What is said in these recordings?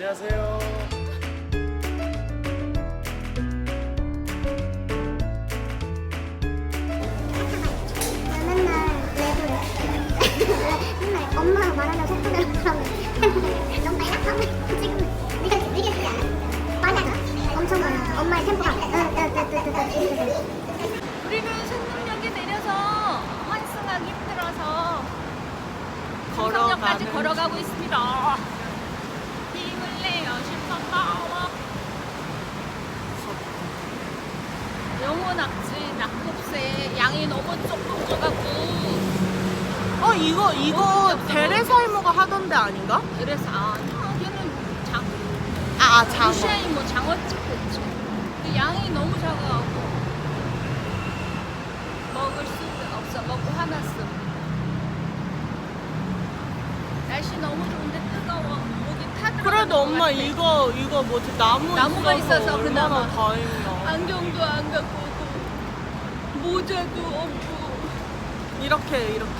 안녕하세요. 우리는 생명역에 내려서 환승하기 힘들어서 삼성역까지 걸어가고 있습니다. 힘을 내요 실컷파워 낙지 낙곱새 양이 너무 조금 줘갖고 어 이거 이거 베레살모가 하던데 아닌가? 그래서 아 얘는 장 아, 아 장어. 루시아이 뭐 장어 찍겠지. 그 양이 너무 작아갖고 먹을 수가 없어. 먹고 화났어. 날씨 너무 좋은데 뜨거워. 목이 타들어. 그래도 엄마 이거 이거 뭐지 나무 나무가 있어서 얼마나 그나마. 다행이야. 안경도 안 갖고 모자도 없고 이렇게 이렇게.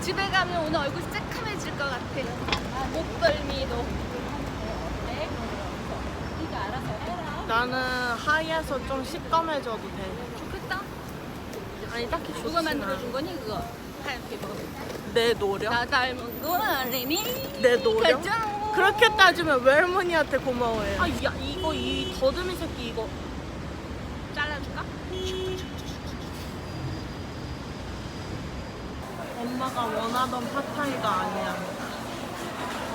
집에 가면 오늘 얼굴 새카매질 것 같아. 아, 목덜미도. 네? 네가 알아서 해라. 나는 하얘서 좀 시꺼매져도 돼. 좋겠다. 아니 딱히 좋지 누가 만들어준 거니 그거? 하얗게 먹어. 내 노력. 나 닮은 거 아니니? 내 노력. 가자. 그렇게 따지면 외할머니한테 고마워해. 아, 야, 이거 이 더듬이 새끼 이거 잘라줄까? 엄마가 원하던 팟타이가 아니야.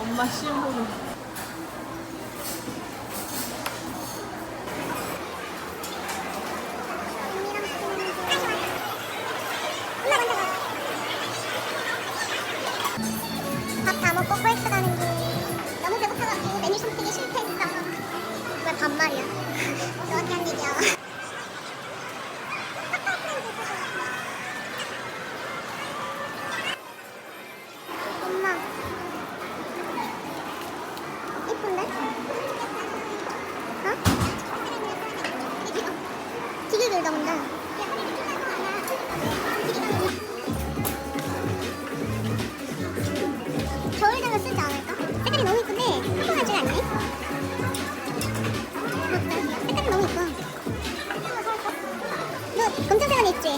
엄마 심으로.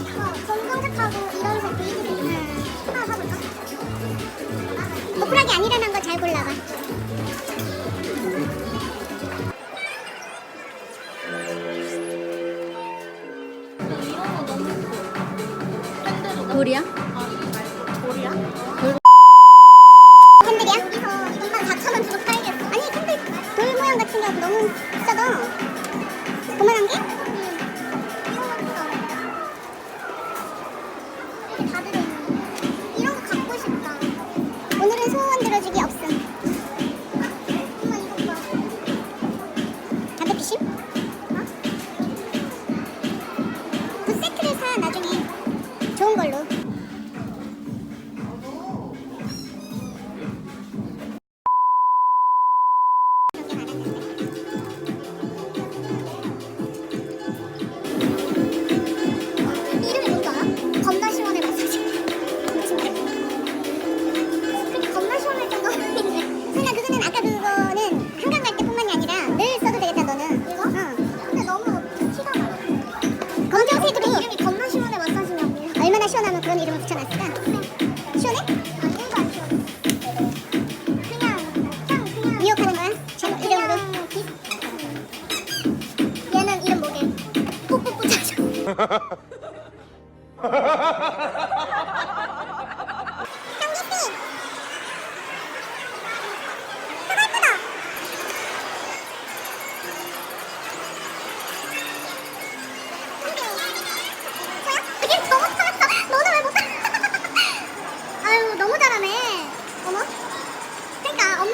어 검정색하고 이런 색 베이지 응. 하나 사볼까? 잘 골라봐 이런 거 예뻐. 돌이야? 돌이야?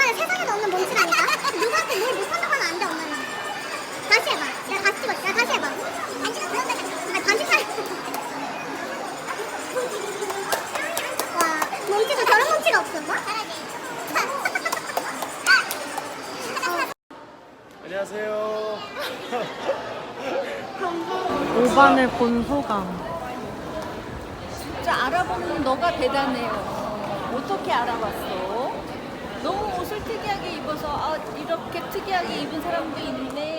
그러니까 엄마는 세상에도 없는 몸치라니까 누구한테 뭘 못한다고 하면 안 돼 엄마는 다시 해봐 내가 다시 찍어 내가 다시 해봐 반지는 그런 데가 아니 반지 살 와, 몸치도 저런 몸치가 없어. 뭐? 안녕하세요. 오반을 본 소감. 진짜 알아보는 너가 대단해요. 어떻게 알아봤어? 너무 특이하게 입어서 아, 이렇게 특이하게 입은 사람도 있네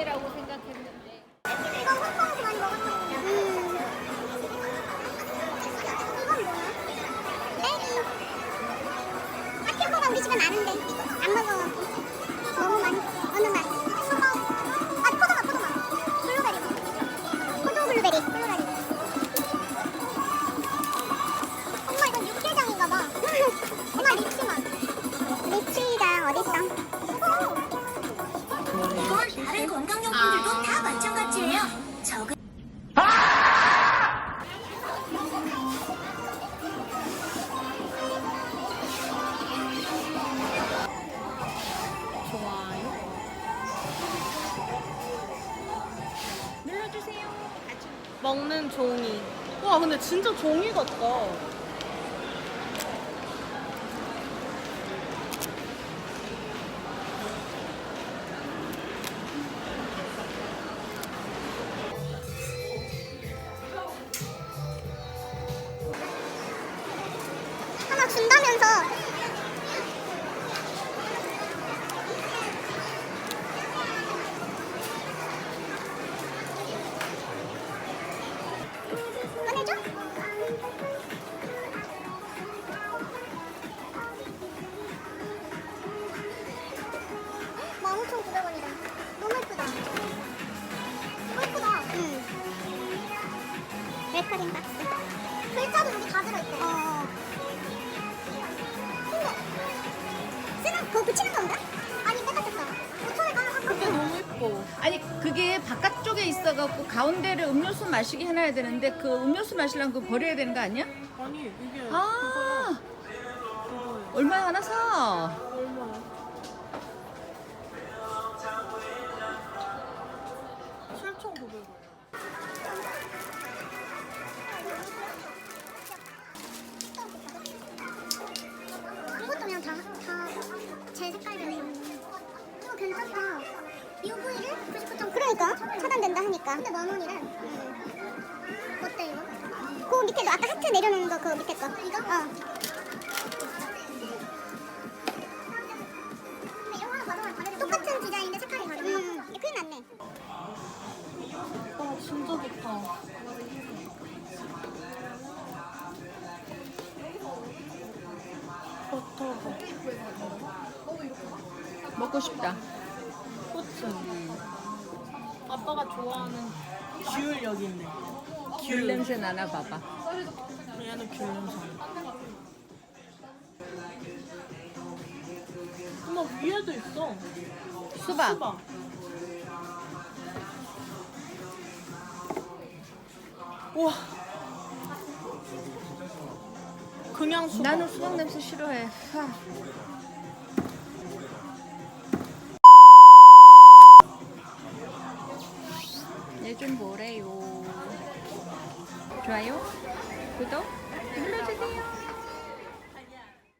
건 건강용품들도 다 마찬가지예요. 적은 먹는 종이. 와 근데 진짜 종이 같다. 준다면서. 꺼내줘? 만오천 구백 원이다. 너무 예쁘다. 너무 예쁘다. 응. 레카링 박스. 글자도 여기 다 들어있대. 어. 그거 붙이는 건가? 아니. 5천에 가면 근데 너무 예뻐. 아니 그게 바깥쪽에 있어갖고 가운데를 음료수 마시게 해놔야 되는데 그 음료수 마시려면 그거 버려야 되는 거 아니야? 아니 이게 아. 얼마에 하나 사? UV를 99점. 그러니까 차단된다 하니까. 근데 만 원이래. 음. 어때 이거? 그 밑에 아까 하트 내려놓는 거그 밑에 거. 이거? 어. 똑같은 디자인인데 색깔이 다르네. 음, 큰일 났네. 와 진짜 좋다. 버터버. 먹고 싶다. 코츠. 아빠가 좋아하는 귤 여기 있네. 귤 냄새 나나 봐봐. 얘는 귤 냄새. 엄마 위에도 있어. 수박. 수박. 우와. 그냥 수박. 나는 수박 냄새 싫어해. 하. 좀 뭐래요? 좋아요? 구독 눌러주세요.